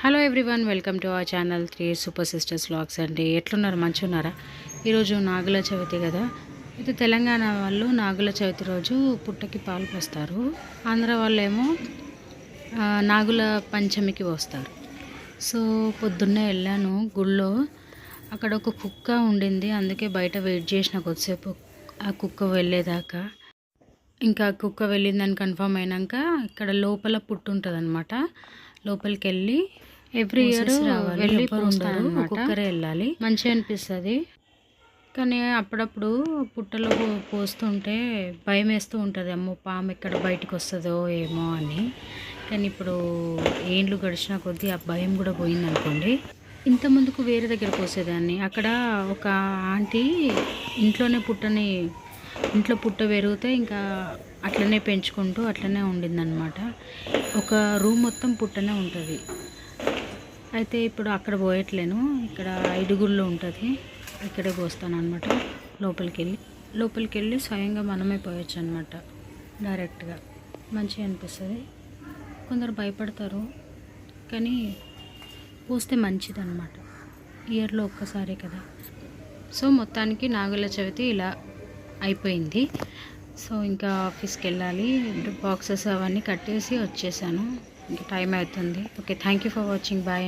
Hello everyone welcome to our channel three super sisters vlogs అండి. ఎట్లున్నారు? మంచిగా ఉన్నారా ఈరోజు నాగుల చవితి కదా. ఇది తెలంగాణ వాళ్ళు నాగుల చవితి రోజు పుట్టకి పాలు పోస్తారు. ఆంధ్ర వాళ్ళు ఏమో నాగుల పంచమికి పోస్తారు. సో పొద్దున్నే వెళ్ళాను గుళ్ళో. అక్కడ ఒక కుక్క ఉండింది. అందుకే బయట వెయిట్ చేసిన కొద్దిసేపు. ఆ కుక్క వెళ్ళేదాకా ఇంకా కుక్క వెళ్ళిందని కన్ఫర్మ్ అయినాక ఇక్కడ లోపల పుట్టు ఉంటుంది అనమాట లోపలికి వెళ్ళి ఎవ్రీ ఇయర్ వెళ్ళి పోస్తారు ఒక్కొక్కరే వెళ్ళాలి. మంచిగా అనిపిస్తుంది. కానీ అప్పుడప్పుడు పుట్టలో పోస్తుంటే భయం వేస్తూ ఉంటుంది. అమ్మో పాము ఎక్కడ బయటకు వస్తుందో ఏమో అని. కానీ ఇప్పుడు ఏండ్లు గడిచిన కొద్దీ ఆ భయం కూడా పోయింది అనుకోండి ఇంత ముందుకు వేరే దగ్గర పోసేదాన్ని అక్కడ ఒక ఆంటీ ఇంట్లోనే పుట్టని ఇంట్లో పుట్ట పెరిగితే ఇంకా అట్లనే పెంచుకుంటూ అట్లనే ఉండిందనమాట ఒక రూమ్ మొత్తం పుట్టనే ఉంటుంది. అయితే ఇప్పుడు అక్కడ పోయట్లేను. ఇక్కడ ఐదుగుళ్ళు ఉంటుంది. ఇక్కడే పోస్తాను అనమాట లోపలికి వెళ్ళి లోపలికి వెళ్ళి స్వయంగా మనమే పోయొచ్చు అనమాట డైరెక్ట్గా. మంచిగా అనిపిస్తుంది. కొందరు భయపడతారు. కానీ పోస్తే మంచిది అనమాట ఇయర్లో ఒక్కసారి కదా. సో మొత్తానికి నాగుల చవితి ఇలా అయిపోయింది. సో ఇంకా ఆఫీస్కి వెళ్ళాలి బాక్సెస్ అవన్నీ కట్టేసి వచ్చేసాను. ఇంకా టైం అవుతుంది. Okay thank you for watching. Bye